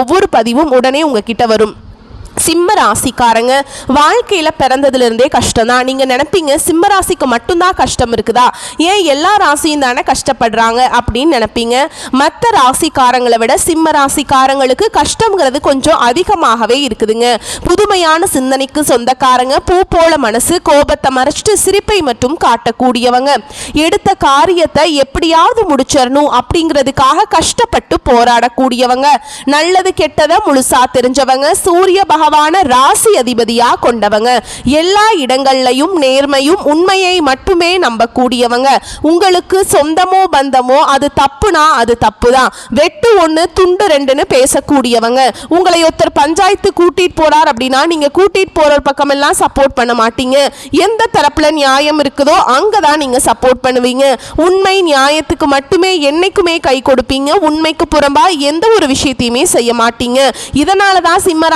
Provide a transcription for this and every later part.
ஒவ்வொரு பதிவும் உடனே உங்ககிட்ட வரும். சிம்ம ராசிக்காரங்க வாழ்க்கையில் பிறந்ததுலேருந்தே கஷ்டம் தான் நீங்கள் நினைப்பீங்க சிம்ம ராசிக்கு மட்டும்தான் கஷ்டம் இருக்குதா? ஏன் எல்லா ராசியும் தானே கஷ்டப்படுறாங்க அப்படின்னு நினைப்பீங்க? மற்ற ராசிக்காரங்களை விட சிம்ம ராசிக்காரங்களுக்கு கஷ்டங்கிறது கொஞ்சம் அதிகமாகவே இருக்குதுங்க. புதுமையான சிந்தனைக்கு சொந்தக்காரங்க பூ போல மனசு கோபத்தை மறைச்சிட்டு சிரிப்பை மட்டும் காட்டக்கூடியவங்க. எடுத்த காரியத்தை எப்படியாவது முடிச்சிடணும் அப்படிங்கிறதுக்காக கஷ்டப்பட்டு போராடக்கூடியவங்க. நல்லது கெட்டதை முழுசா தெரிஞ்சவங்க. சூரிய பகவான ராசி அதிபதியா கொண்டவங்க. எல்லா இடங்கள்லையும் நேர்மையும் உண்மையை மட்டுமே நம்பக்கூடியவங்க. உங்களுக்கு சொந்தமோ பந்தமோ அது தப்புனா அது தப்பு தான் வெட்டு ஒன்று துண்டு ரெண்டுன்னு பேசக்கூடியவங்க. உங்களை ஒருத்தர் பஞ்சாயத்து கூட்டிட்டு போறார் அப்படின்னா நீங்க கூட்டிட்டு போற பக்கமெல்லாம் சப்போர்ட் பண்ண மாட்டீங்க. எந்த தரப்புல நியாயம் இருக்குதோ அங்கதான் நீங்க சப்போர்ட் பண்ணுவீங்க. உண்மை நியாயத்துக்கு மட்டுமே என்னைக்குமே கை கொடுப்பீங்க. உண்மைக்கு புறம்பா எந்த ஒரு விஷயத்தையுமே செய்ய மாட்டீங்க. இதனால தான் சிம்ம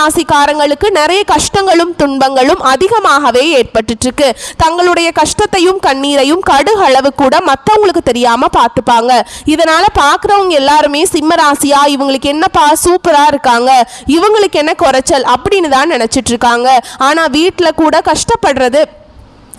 ராசிக்காரங்களுக்கு நிறைய கஷ்டங்களும் துன்பங்களும் அதிகமாகவே ஏற்பட்டுட்டு இருக்கு தங்களுடைய கஷ்டத்தையும் கண்ணீரையும் கடுகளவு கூட மற்றவங்களுக்கு தெரியாம பார்த்துப்பாங்க. இதனால பார்க்குறவங்க எல்லாருமே சிம்ம ராசியா இவங்களுக்கு என்னப்பா சூப்பரா இருக்காங்க இவங்களுக்கு என்ன குறைச்சல் அப்படின்னு தான் நினைச்சிட்டு இருக்காங்க ஆனா வீட்டில் கூட கஷ்டப்படுறது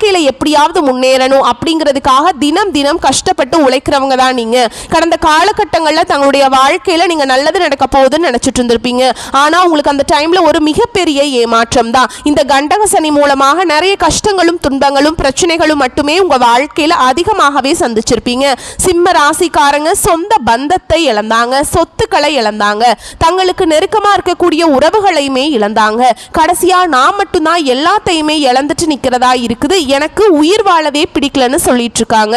வாழ்க்கையில எப்படியாவது முன்னேறணும் அப்படிங்கிறதுக்காக தினம் தினம் கஷ்டப்பட்டு உழைக்கிறவங்க தான் நீங்க. கடந்த காலகட்டங்களில் தங்களுடைய வாழ்க்கையில நீங்க நல்லது நடக்க போகுதுன்னு நினைச்சிட்டு இருந்திருப்பீங்க. ஆனா உங்களுக்கு அந்த டைம்ல ஒரு மிகப்பெரிய ஏமாற்றம் தான். இந்த கண்டக சனி மூலமாக நிறைய கஷ்டங்களும் துன்பங்களும் பிரச்சனைகளும் மட்டுமே உங்க வாழ்க்கையில அதிகமாகவே சந்திச்சிருப்பீங்க. சிம்ம ராசிக்காரங்க சொந்த பந்தத்தை இழந்தாங்க சொத்துக்களை இழந்தாங்க தங்களுக்கு நெருக்கமா இருக்கக்கூடிய உறவுகளையுமே இழந்தாங்க. கடைசியா நான் மட்டும்தான் எல்லாத்தையுமே இழந்துட்டு நிக்கிறதா இருக்குது. எனக்கு உயிர் வாழவே பிடிக்கலன்னு சொல்லிட்டு இருக்காங்க.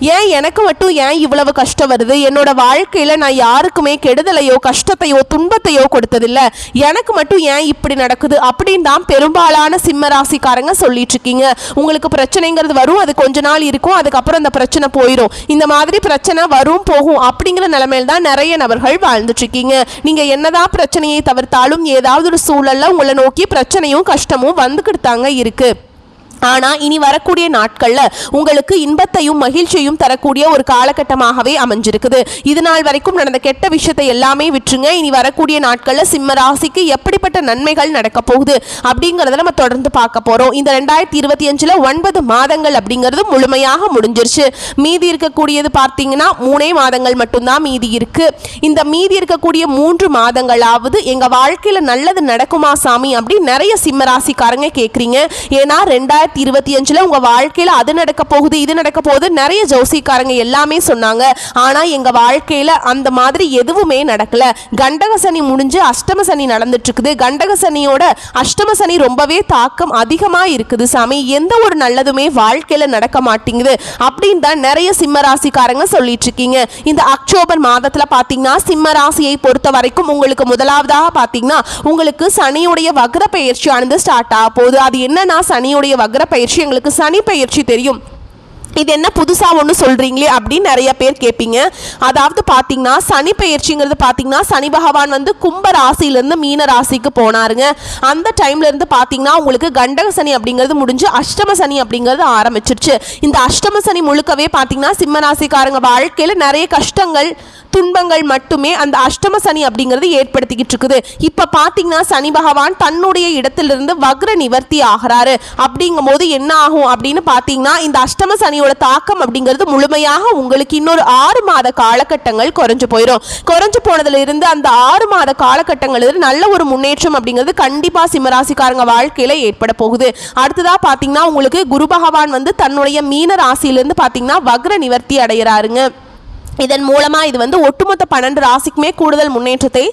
ஏன் எனக்கு மட்டும் ஏன் இவ்வளவு கஷ்டம் வருது? என்னோட வாழ்க்கையில் நான் யாருக்குமே கெடுதலையோ கஷ்டத்தையோ துன்பத்தையோ கொடுத்ததில்ல. எனக்கு மட்டும் ஏன் இப்படி நடக்குது? அப்படின்னு தான் பெரும்பாலான சிம்ம ராசிக்காரங்க சொல்லிட்டு இருக்கீங்க. உங்களுக்கு பிரச்சனைங்கிறது வரும் அது கொஞ்ச நாள் இருக்கும் அதுக்கப்புறம் அந்த பிரச்சனை போயிடும் இந்த மாதிரி பிரச்சனை வரும் போகும் அப்படிங்கிற நிலைமையில தான் நிறைய நபர்கள் வாழ்ந்துட்டு இருக்கீங்க. நீங்க என்னதான் பிரச்சனையை தவிர்த்தாலும் ஏதாவது ஒரு சூழல்ல உங்களை நோக்கி பிரச்சனையும் கஷ்டமும் வந்துக்கிட்டு தாங்க இருக்கு. ஆனால் இனி வரக்கூடிய நாட்களில் உங்களுக்கு இன்பத்தையும் மகிழ்ச்சியும் தரக்கூடிய ஒரு காலகட்டமாகவே அமைஞ்சிருக்குது. இது நாள் வரைக்கும் நடந்த கெட்ட விஷயத்தை எல்லாமே விட்டுருங்க. இனி வரக்கூடிய நாட்களில் சிம்ம ராசிக்கு எப்படிப்பட்ட நன்மைகள் நடக்க போகுது அப்படிங்கிறத நம்ம தொடர்ந்து பார்க்க போகிறோம் இந்த ரெண்டாயிரத்தி இருபத்தி அஞ்சில் ஒன்பது மாதங்கள் அப்படிங்கிறது முழுமையாக முடிஞ்சிருச்சு. மீதி இருக்கக்கூடியது பார்த்தீங்கன்னா மூணே மாதங்கள் மட்டும்தான் மீதி இருக்குது இந்த மீதி இருக்கக்கூடிய மூன்று மாதங்களாவது எங்கள் வாழ்க்கையில் நல்லது நடக்குமா சாமி அப்படின்னு நிறைய சிம்ம ராசிக்காரங்க கேட்குறீங்க ஏன்னா ரெண்டாயிரத்தி ரெண்டாயிரத்தி இருபத்தி அஞ்சுல உங்க வாழ்க்கையில அது நடக்க போகுது இது நடக்க போகுது நிறைய ஜோசிக்காரங்க எல்லாமே சொன்னாங்க. ஆனா எங்க வாழ்க்கையில அந்த மாதிரி எதுவுமே நடக்கல. கண்டக சனி முடிஞ்சு அஷ்டம சனி நடந்துட்டு இருக்குது கண்டக சனியோட அஷ்டம சனி ரொம்பவே தாக்கம் அதிகமா இருக்குது சாமி. எந்த ஒரு நல்லதுமே வாழ்க்கையில நடக்க மாட்டேங்குது அப்படின்னு தான் நிறைய சிம்ம ராசிக்காரங்க சொல்லிட்டு இருக்கீங்க இந்த அக்டோபர் மாதத்துல பாத்தீங்கன்னா சிம்ம ராசியை பொறுத்த வரைக்கும் உங்களுக்கு முதலாவதாக பாத்தீங்கன்னா உங்களுக்கு சனியுடைய வக்ர பயிற்சியானது ஸ்டார்ட் ஆக போகுது. அது என்னன்னா சனியுடைய வக்ர பயிற்சி எங்களுக்கு சனி பயிற்சி தெரியும். இது என்ன புதுசாக ஒன்று சொல்கிறீங்களே அப்படின்னு நிறைய பேர் கேட்பீங்க அதாவது பார்த்தீங்கன்னா சனி பயிற்சிங்கிறது பார்த்தீங்கன்னா சனி பகவான் வந்து கும்ப ராசியிலேருந்து மீன ராசிக்கு போனாருங்க. அந்த டைம்லேருந்து பார்த்தீங்கன்னா உங்களுக்கு கண்டக சனி அப்படிங்கிறது முடிஞ்சு அஷ்டம சனி அப்படிங்கிறது ஆரம்பிச்சிருச்சு. இந்த அஷ்டம சனி முழுக்கவே பார்த்தீங்கன்னா சிம்ம ராசிக்காரங்க வாழ்க்கையில் நிறைய கஷ்டங்கள் துன்பங்கள் மட்டுமே அந்த அஷ்டம சனி அப்படிங்கிறது ஏற்படுத்திக்கிட்டு இருக்குது இப்போ பார்த்தீங்கன்னா சனி பகவான் தன்னுடைய இடத்திலிருந்து வக்ர நிவர்த்தி ஆகிறாரு. அப்படிங்கும் போது என்ன ஆகும் அப்படின்னு பார்த்தீங்கன்னா இந்த அஷ்டம சனியோட தாக்கம் அப்படிங்கிறது முழுமையாக உங்களுக்கு இன்னொரு ஆறு மாத காலகட்டங்கள் குறைஞ்சு போயிடும் குறைஞ்சு போனதுல இருந்து அந்த ஆறு மாத காலகட்டங்கள் இருந்து நல்ல ஒரு முன்னேற்றம் அப்படிங்கிறது கண்டிப்பாக சிம்மராசிக்காரங்க வாழ்க்கையில் ஏற்பட போகுது. அடுத்ததாக பார்த்தீங்கன்னா உங்களுக்கு குரு பகவான் வந்து தன்னுடைய மீன ராசியிலிருந்து பார்த்தீங்கன்னா வக்ர நிவர்த்தி அடைகிறாருங்க இதன் மூலமாக இது வந்து ஒட்டுமொத்த பன்னெண்டு ராசிக்குமே கூடுதல் முன்னேற்றத்தை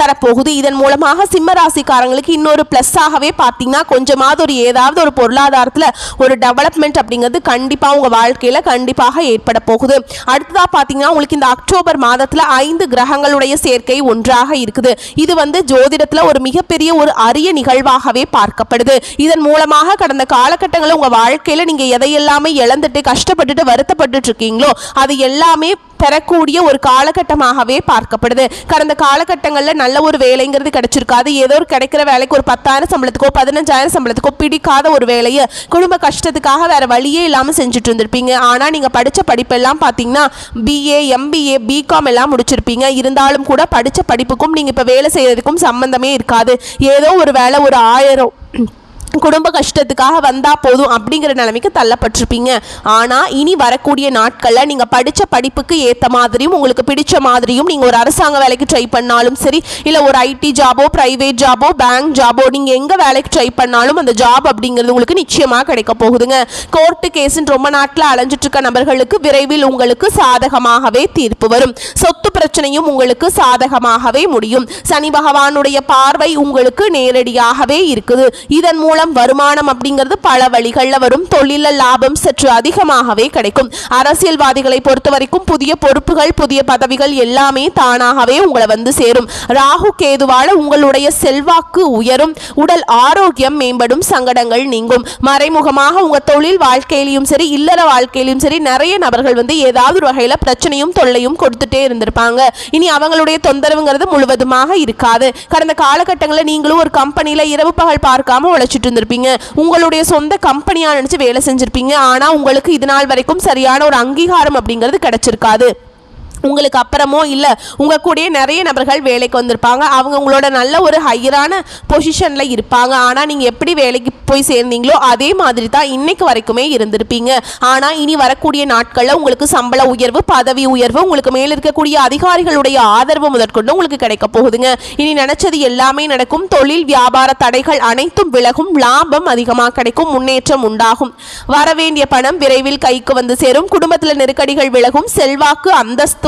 தரப்போகுது. இதன் மூலமாக சிம்ம ராசிக்காரங்களுக்கு இன்னொரு ப்ளஸ்ஸாகவே பார்த்தீங்கன்னா கொஞ்சமாவது ஒரு ஏதாவது ஒரு பொருளாதாரத்தில் ஒரு டெவலப்மெண்ட் அப்படிங்கிறது கண்டிப்பாக உங்கள் வாழ்க்கையில் கண்டிப்பாக ஏற்பட போகுது. அடுத்ததாக பார்த்தீங்கன்னா உங்களுக்கு இந்த அக்டோபர் மாதத்தில் ஐந்து கிரகங்களுடைய சேர்க்கை ஒன்றாக இருக்குது. இது வந்து ஜோதிடத்தில் ஒரு மிகப்பெரிய ஒரு அரிய நிகழ்வாகவே பார்க்கப்படுது. இதன் மூலமாக கடந்த காலகட்டங்களில் உங்கள் வாழ்க்கையில் நீங்கள் எதையெல்லாமே இழந்துட்டு கஷ்டப்பட்டுட்டு வருத்தப்பட்டுட்டு இருக்கீங்களோ அது எல்லாமே பெறக்கூடிய ஒரு காலகட்டமாகவே பார்க்கப்படுது. கடந்த காலகட்டங்களில் நல்ல ஒரு வேலைங்கிறது கிடைச்சிருக்காது. ஏதோ ஒரு கிடைக்கிற வேலைக்கு ஒரு பத்தாயிரம் சம்பளத்துக்கோ பதினஞ்சாயிரம் சம்பளத்துக்கோ பிடிக்காத ஒரு வேலையை குடும்ப கஷ்டத்துக்காக வேற வழியே இல்லாமல் செஞ்சுட்டு இருந்திருப்பீங்க ஆனால் நீங்கள் படித்த படிப்பெல்லாம் பார்த்தீங்கன்னா பிஏ எம்பிஏ பிகாம் எல்லாம் முடிச்சிருப்பீங்க. இருந்தாலும் கூட படித்த படிப்புக்கும் நீங்கள் இப்போ வேலை செய்கிறதுக்கும் சம்மந்தமே இருக்காது. ஏதோ ஒரு வேலை ஒரு ஆயிரம் குடும்ப கஷ்டத்துக்காக வந்தால் போதும் அப்படிங்கிற நிலைமைக்கு தள்ளப்பட்டிருப்பீங்க. ஆனால் இனி வரக்கூடிய நாட்களில் நீங்கள் படித்த படிப்புக்கு ஏற்ற மாதிரியும் உங்களுக்கு பிடிச்ச மாதிரியும் நீங்கள் ஒரு அரசாங்க வேலைக்கு ட்ரை பண்ணாலும் சரி இல்லை ஒரு ஐடி ஜாபோ ப்ரைவேட் ஜாபோ பேங்க் ஜாபோ நீங்கள் எங்கே வேலைக்கு ட்ரை பண்ணாலும் அந்த ஜாப் அப்படிங்கிறது உங்களுக்கு நிச்சயமாக கிடைக்க போகுதுங்க. கோர்ட்டு கேஸுன்னு ரொம்ப நாட்டில் அலைஞ்சிட்ருக்க நபர்களுக்கு விரைவில் உங்களுக்கு சாதகமாகவே தீர்ப்பு வரும். சொத்து பிரச்சனையும் உங்களுக்கு சாதகமாகவே முடியும். சனி பகவானுடைய பார்வை உங்களுக்கு நேரடியாகவே இருக்குது. இதன் மூலம் வருமானம் அப்படிங்கிறது பல வழிகளில் வரும். தொழில லாபம் சற்று அதிகமாகவே கிடைக்கும். அரசியல்வாதிகளை பொறுத்த வரைக்கும் புதிய பொறுப்புகள் புதிய பதவிகள் எல்லாமே தானாகவே உங்களை வந்து சேரும். ராகு கேதுவால உங்களுடைய செல்வாக்கு உயரும். உடல் ஆரோக்கியம் மேம்படும் சங்கடங்கள் நீங்கும். மறைமுகமாக உங்க தொழில் வாழ்க்கையிலையும் சரி இல்லற வாழ்க்கையிலும் சரி நிறைய நபர்கள் வந்து ஏதாவது ஒரு வகையில பிரச்சனையும் தொல்லையும் கொடுத்துட்டே இருந்திருப்பாங்க. இனி அவங்களுடைய தொந்தரவுங்கிறது முழுவதுமாக இருக்காது. கடந்த காலகட்டங்களில் நீங்களும் ஒரு கம்பெனியில் இரவு பகல் பார்க்காம உழைச்சிட்டு இருந்திருப்பீங்க. உங்களுடைய சொந்த கம்பெனியா நினைச்சு வேலை செஞ்சிருப்பீங்க. ஆனா உங்களுக்கு இது நாள் வரைக்கும் சரியான ஒரு அங்கீகாரம் அப்படிங்கிறது கிடைச்சிருக்காது. உங்களுக்கு அப்புறமோ இல்லை உங்கள் கூடயே நிறைய நபர்கள் வேலைக்கு வந்திருப்பாங்க. அவங்க உங்களோட நல்ல ஒரு ஹையரான பொசிஷனில் இருப்பாங்க. ஆனால் நீங்கள் எப்படி வேலைக்கு போய் சேர்ந்தீங்களோ அதே மாதிரி தான் இன்னைக்கு வரைக்குமே இருந்திருப்பீங்க. ஆனால் இனி வரக்கூடிய நாட்களில் உங்களுக்கு சம்பள உயர்வு பதவி உயர்வு உங்களுக்கு மேல் இருக்கக்கூடிய அதிகாரிகளுடைய ஆதரவு முதற்கொண்டு உங்களுக்கு கிடைக்க போகுதுங்க. இனி நினைச்சது எல்லாமே நடக்கும். தொழில் வியாபார தடைகள் அனைத்தும் விலகும். லாபம் அதிகமாக கிடைக்கும். முன்னேற்றம் உண்டாகும். வரவேண்டிய பணம் விரைவில் கைக்கு வந்து சேரும். குடும்பத்தில் நெருக்கடிகள் விலகும். செல்வாக்கு அந்தஸ்து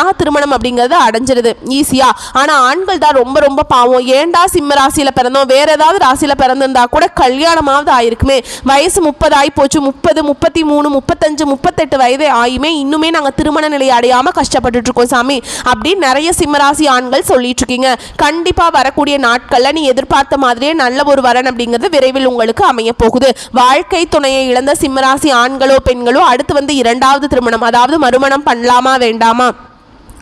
திருமணம் அப்படிங்கிறது அடைஞ்சிருது. ஈஸியா ஆனா ஆண்கள் தான் ரொம்ப ரொம்ப பாவம். ஏண்டா சிம்ம ராசியில பிறந்தோம்? வேற ஏதாவது ராசியில பிறந்திருந்தா கூட கல்யாணமாவது ஆயிருக்குமே. வயசு முப்பது ஆகி போச்சு. முப்பது முப்பத்தி மூணு முப்பத்தஞ்சு முப்பத்தெட்டு வயதே ஆயுமே இன்னுமே நாங்க திருமண நிலை அடையாம கஷ்டப்பட்டுட்டு இருக்கோம் சாமி அப்படின்னு நிறைய சிம்மராசி ஆண்கள் சொல்லிட்டு இருக்கீங்க. கண்டிப்பா வரக்கூடிய நாட்கள்ல நீ எதிர்பார்த்த மாதிரியே நல்ல ஒரு வரன் அப்படிங்கிறது விரைவில் உங்களுக்கு அமைய போகுது. வாழ்க்கை துணையை இழந்த சிம்மராசி ஆண்களோ பெண்களோ அடுத்து வந்து இரண்டாவது திருமணம். அதாவது மறுமணம் பண்ணலாமா வேண்டாமா?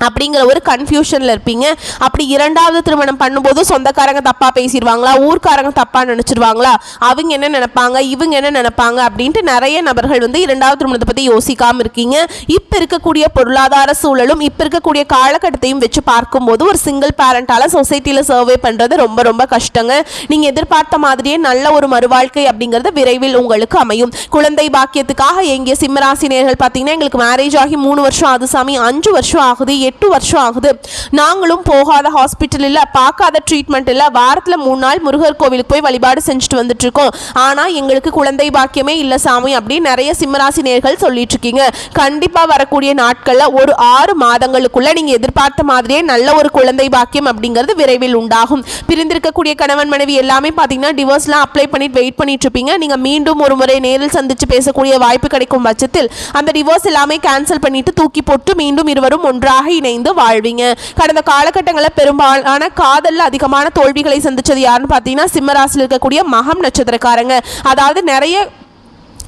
அப்படிங்கிற ஒரு கன்ஃபியூஷனில் இருப்பீங்க. அப்படி இரண்டாவது திருமணம் பண்ணும்போது சொந்தக்காரங்க தப்பாக பேசிடுவாங்களா ஊர்க்காரங்க தப்பாக நினச்சிடுவாங்களா அவங்க என்ன நினைப்பாங்க? இவங்க என்ன நினைப்பாங்க? அப்படின்ட்டு நிறைய நபர்கள் வந்து இரண்டாவது திருமணத்தை பற்றி யோசிக்காமல் இருக்கீங்க. இப்போ இருக்கக்கூடிய பொருளாதார சூழலும் இப்போ இருக்கக்கூடிய காலகட்டத்தையும் வச்சு பார்க்கும்போது ஒரு சிங்கிள் பேரண்டால் சொசைட்டியில் சர்வே பண்ணுறது ரொம்ப ரொம்ப கஷ்டங்க. நீங்கள் எதிர்பார்த்த மாதிரியே நல்ல ஒரு மறுவாழ்க்கை அப்படிங்கிறது விரைவில் உங்களுக்கு அமையும். குழந்தை பாக்கியத்துக்காக எங்கே சிம்மராசினியர்கள் பார்த்தீங்கன்னா எங்களுக்கு மேரேஜ் ஆகி மூணு வருஷம் ஆகுது சாமி. அஞ்சு வருஷம் ஆகுது. எட்டு வருஷம் ஆகுது. நாங்களும் போகாத ஹாஸ்பிட்டல் இல்லை பார்க்காத ட்ரீட்மெண்ட் இல்லை வாரத்தில் மூணு நாள் முருகர் கோவிலுக்கு போய் வழிபாடு செஞ்சுட்டு வந்துட்டு இருக்கோம் ஆனால் எங்களுக்கு குழந்தை பாக்கியமே இல்லை சாமி அப்படின்னு நிறைய சிம்மராசி நேர்கள் சொல்லிட்டு இருக்கீங்க. கண்டிப்பாக வரக்கூடிய நாட்களில் ஒரு ஆறு மாதங்களுக்குள்ள நீங்கள் எதிர்பார்த்த மாதிரியே நல்ல ஒரு குழந்தை பாக்கியம் அப்படிங்கிறது விரைவில் உண்டாகும். பிரிந்திருக்கக்கூடிய கணவன் மனைவி எல்லாமே பார்த்தீங்கன்னா டிவோர்ஸ்லாம் அப்ளை பண்ணிட்டு வெயிட் பண்ணிட்டு இருப்பீங்க. நீங்கள் மீண்டும் ஒரு முறை நேரில் சந்திச்சு பேசக்கூடிய வாய்ப்பு கிடைக்கும் பட்சத்தில் அந்த டிவோர்ஸ் எல்லாமே கேன்சல் பண்ணிட்டு தூக்கி போட்டு மீண்டும் இருவரும் ஒன்றாக இணைந்து வாழ்வீங்க. கடந்த காலகட்டங்களில் பெரும்பாலான காதலில் அதிகமான தோல்விகளை சந்திச்சது யாருன்னு பார்த்தீங்கன்னா சிம்மராசியில் இருக்கக்கூடிய மகம் நட்சத்திரக்காரங்க. அதாவது நிறைய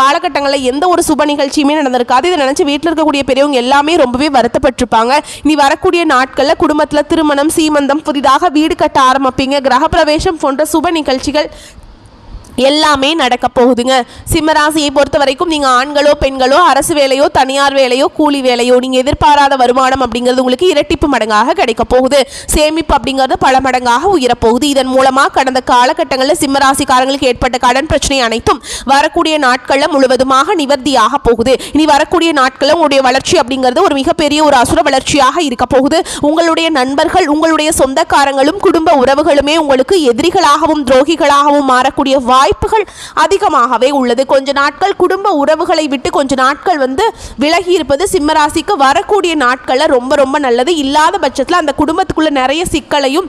காலகட்டங்களில் எந்த ஒரு சுப நிகழ்ச்சியுமே நடந்திருக்காது. இதை நினச்சி வீட்டில் இருக்கக்கூடிய பெரியவங்க எல்லாமே ரொம்பவே வருத்தப்பட்டிருப்பாங்க. நீ வரக்கூடிய நாட்களில் குடும்பத்தில் திருமணம் சீமந்தம் புதிதாக வீடு கட்ட ஆரம்பிப்பீங்க. கிரகப்பிரவேசம் போன்ற சுப நிகழ்ச்சிகள் எல்லாமே நடக்க போகுதுங்க. சிம்மராசியை பொறுத்த வரைக்கும் நீங்கள் ஆண்களோ பெண்களோ அரசு வேலையோ தனியார் வேலையோ கூலி வேலையோ நீங்கள் எதிர்பாராத வருமானம் அப்படிங்கிறது உங்களுக்கு இரட்டிப்பு மடங்காக கிடைக்க போகுது. சேமிப்பு அப்படிங்கிறது பல மடங்காக உயரப்போகுது இதன் மூலமாக கடந்த காலகட்டங்களில் சிம்மராசிக்காரங்களுக்கு ஏற்பட்ட கடன் பிரச்சனை அனைத்தும் வரக்கூடிய நாட்களில் முழுவதுமாக நிவர்த்தியாக போகுது. இனி வரக்கூடிய நாட்களில் உங்களுடைய வளர்ச்சி அப்படிங்கிறது ஒரு மிகப்பெரிய ஒரு அசுர வளர்ச்சியாக இருக்க போகுது. உங்களுடைய நண்பர்கள் உங்களுடைய சொந்தக்காரங்களும் குடும்ப உறவுகளுமே உங்களுக்கு எதிரிகளாகவும் துரோகிகளாகவும் மாறக்கூடிய வாய்ப்புகள் அதிகமாகவே உள்ளது. கொஞ்ச நாட்கள் குடும்ப உறவுகளை விட்டு கொஞ்ச நாட்கள் வந்து விலகி இருப்பது சிம்மராசிக்கு வரக்கூடிய நாட்களில் ரொம்ப ரொம்ப நல்லது. இல்லாத பட்சத்தில் அந்த குடும்பத்துக்குள்ள நிறைய சிக்கலையும்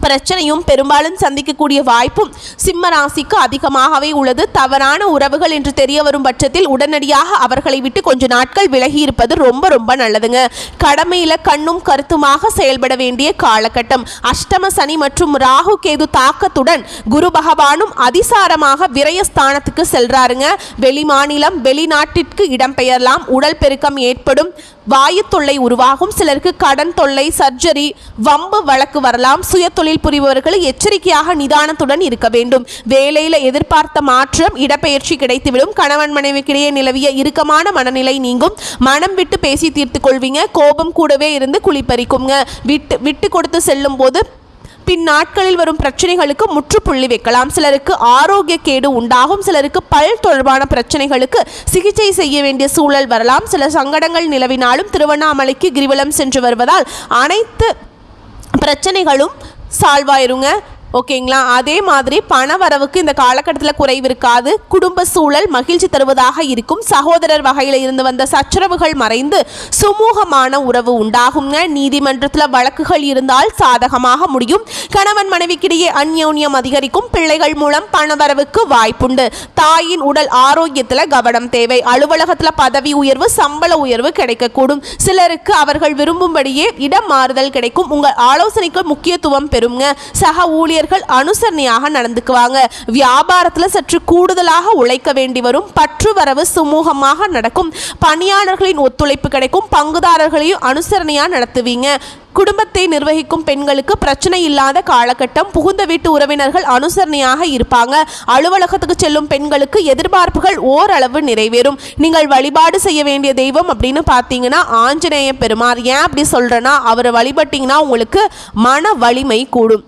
பிரச்சனையும் பெரும்பாலும் சந்திக்கக்கூடிய வாய்ப்பும் சிம்ம ராசிக்கு அதிகமாகவே உள்ளது. தவறான உறவுகள் என்று தெரிய வரும் பட்சத்தில் உடனடியாக அவர்களை விட்டு கொஞ்ச நாட்கள் விலகி இருப்பது ரொம்ப ரொம்ப நல்லதுங்க. கடமையில கண்ணும் கருத்துமாக செயல்பட வேண்டிய காலகட்டம். அஷ்டம சனி மற்றும் ராகு கேது தாக்கத்துடன் குரு பகவானும் அதிசாரமாக விரயஸ்தானத்துக்கு செல்றாருங்க. வெளிமாநிலம் வெளிநாட்டிற்கு இடம்பெயரலாம். உடல் பெருக்கம் ஏற்படும். வாயு தொல்லை உருவாகும். சிலருக்கு கடன் தொல்லை சர்ஜரி வம்பு வழக்கு வரலாம். சுய தொழில் புரிபவர்கள் எச்சரிக்கையாக நிதானத்துடன் இருக்க வேண்டும். வேலையில் எதிர்பார்த்த மாற்றம் இடப்பெயர்ச்சி கிடைத்துவிடும். கணவன் மனைவிக்கிடையே நிலவிய இறுக்கமான மனநிலை நீங்கும். மனம் விட்டு பேசி தீர்த்து கொள்வீங்க. கோபம் கூடவே இருந்து குளிப்பறிக்குங்க. விட்டு விட்டு கொடுத்து செல்லும் போது பின் நாட்களில் வரும் பிரச்சனைகளுக்கு முற்றுப்புள்ளி வைக்கலாம். சிலருக்கு ஆரோக்கிய கேடு உண்டாகும். சிலருக்கு பல் தொடர்பான பிரச்சனைகளுக்கு சிகிச்சை செய்ய வேண்டிய சூழல் வரலாம். சில சங்கடங்கள் நிலவினாலும் திருவண்ணாமலைக்கு கிரிவலம் சென்று வருவதால் அனைத்து பிரச்சனைகளும் சால்வாயிருங்க. ஓகேங்களா? அதே மாதிரி பண வரவுக்கு இந்த காலகட்டத்தில் குறைவு இருக்காது. குடும்ப சூழல் மகிழ்ச்சி தருவதாக இருக்கும். சகோதரர் வகையில் இருந்து வந்த சச்சரவுகள் மறைந்து சுமூகமான உறவு உண்டாகுங்க நீதிமன்றத்தில் வழக்குகள் இருந்தால் சாதகமாக முடியும். கணவன் மனைவிக்கிடையே அந்யோன்யம் அதிகரிக்கும். பிள்ளைகள் மூலம் பணவரவுக்கு வாய்ப்புண்டு. தாயின் உடல் ஆரோக்கியத்தில் கவனம் தேவை. அலுவலகத்தில் பதவி உயர்வு சம்பள உயர்வு கிடைக்கக்கூடும். சிலருக்கு அவர்கள் விரும்பும்படியே இடம் மாறுதல் கிடைக்கும். உங்கள் ஆலோசனைக்கு முக்கியத்துவம் பெறுங்க சக ஊழியர் ஊழியர்கள் அனுசரணையாக நடந்துக்குவாங்க. வியாபாரத்தில் சற்று கூடுதலாக உழைக்க வேண்டி வரும். பற்று வரவு சுமூகமாக நடக்கும். பணியாளர்களின் ஒத்துழைப்பு கிடைக்கும். பங்குதாரர்களையும் அனுசரணையாக நடத்துவீங்க. குடும்பத்தை நிர்வகிக்கும் பெண்களுக்கு பிரச்சனை இல்லாத காலகட்டம். புகுந்த வீட்டு உறவினர்கள் அனுசரணையாக இருப்பாங்க. அலுவலகத்துக்கு செல்லும் பெண்களுக்கு எதிர்பார்ப்புகள் ஓரளவு நிறைவேறும். நீங்கள் வழிபாடு செய்ய வேண்டிய தெய்வம் அப்படின்னு பார்த்தீங்கன்னா ஆஞ்சநேய பெருமார் ஏன் அப்படி சொல்கிறேன்னா அவரை வழிபட்டிங்கன்னா உங்களுக்கு மன வலிமை கூடும்.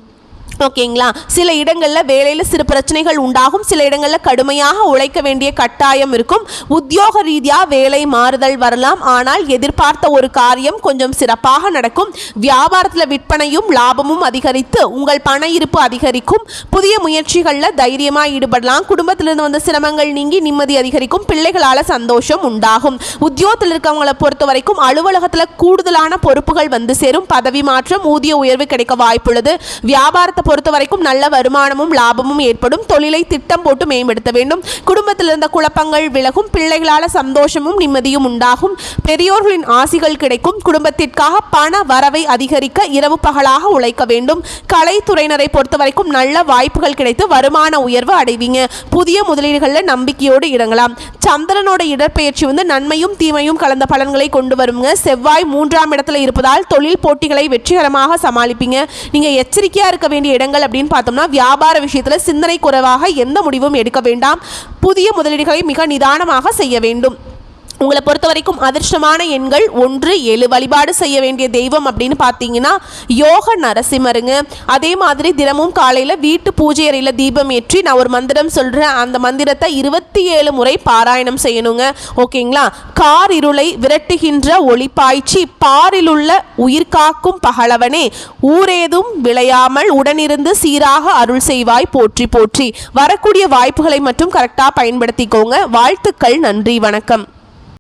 ஓகேங்களா? சில இடங்களில் வேலையில் சிறு பிரச்சனைகள் உண்டாகும். சில இடங்களில் கடுமையாக உழைக்க வேண்டிய கட்டாயம் இருக்கும். உத்தியோக ரீதியாக வேலை மாறுதல் வரலாம். ஆனால் எதிர்பார்த்த ஒரு காரியம் கொஞ்சம் சிறப்பாக நடக்கும். வியாபாரத்தில் விற்பனையும் லாபமும் அதிகரித்து உங்கள் பண இருப்பு அதிகரிக்கும். புதிய முயற்சிகளில் தைரியமாக ஈடுபடலாம். குடும்பத்திலிருந்து வந்த சிரமங்கள் நீங்கி நிம்மதி அதிகரிக்கும். பிள்ளைகளால் சந்தோஷம் உண்டாகும். உத்தியோகத்தில் இருக்கவங்களை பொறுத்த வரைக்கும் அலுவலகத்தில் கூடுதலான பொறுப்புகள் வந்து சேரும். பதவி மாற்றம் ஊதிய உயர்வு கிடைக்க வாய்ப்புள்ளது. வியாபாரத்தை பொறுத்த வரைக்கும் நல்ல வருமானமும் லாபமும் ஏற்படும். தொழிலை திட்டம் போட்டு மேம்படுத்த வேண்டும். குடும்பத்தில் இருந்த குழப்பங்கள் விலகும். பிள்ளைகளால் சந்தோஷமும் நிம்மதியும் உண்டாகும். பெரியோர்களின் ஆசிகள் கிடைக்கும். குடும்பத்திற்காக பண வரவை அதிகரிக்க இரவு பகலாக உழைக்க வேண்டும். கலைத்துறையினரை பொறுத்த வரைக்கும் நல்ல வாய்ப்புகள் கிடைத்து வருமான உயர்வு அடைவீங்க. புதிய முதலீடுகளில் நம்பிக்கையோடு இறங்கலாம். சந்திரனோட இடற்பெயர்ச்சி வந்து நன்மையும் தீமையும் கலந்த பலன்களை கொண்டு வருங்க. செவ்வாய் மூன்றாம் இடத்துல இருப்பதால் தொழில் போட்டிகளை வெற்றிகரமாக சமாளிப்பீங்க. நீங்க எச்சரிக்கையா இருக்க வேண்டிய இடங்கள் அப்படின்னு பார்த்தோம்னா வியாபார விஷயத்தில் சிந்தனை குறைவாக எந்த முடிவும் எடுக்க வேண்டாம். புதிய முதலீடுகளை மிக நிதானமாக செய்ய வேண்டும். உங்களை பொறுத்த வரைக்கும் அதிர்ஷ்டமான எண்கள் ஒன்று ஏழு வழிபாடு செய்ய வேண்டிய தெய்வம் அப்படின்னு பார்த்தீங்கன்னா யோக நரசிம்மருங்க. அதே மாதிரி தினமும் காலையில் வீட்டு பூஜை அறையில் தீபம் ஏற்றி நான் ஒரு மந்திரம் சொல்கிறேன் அந்த மந்திரத்தை இருபத்தி ஏழு முறை பாராயணம் செய்யணுங்க. ஓகேங்களா? கார் இருளை விரட்டுகின்ற ஒளிப்பாய்ச்சி பாரிலுள்ள உயிர் காக்கும் பகலவனே ஊரேதும் விளையாமல் உடனிருந்து சீராக அருள் செய்வாய் போற்றி போற்றி. வரக்கூடிய வாய்ப்புகளை மட்டும் கரெக்டாக பயன்படுத்திக்கோங்க. வாழ்த்துக்கள் நன்றி வணக்கம்.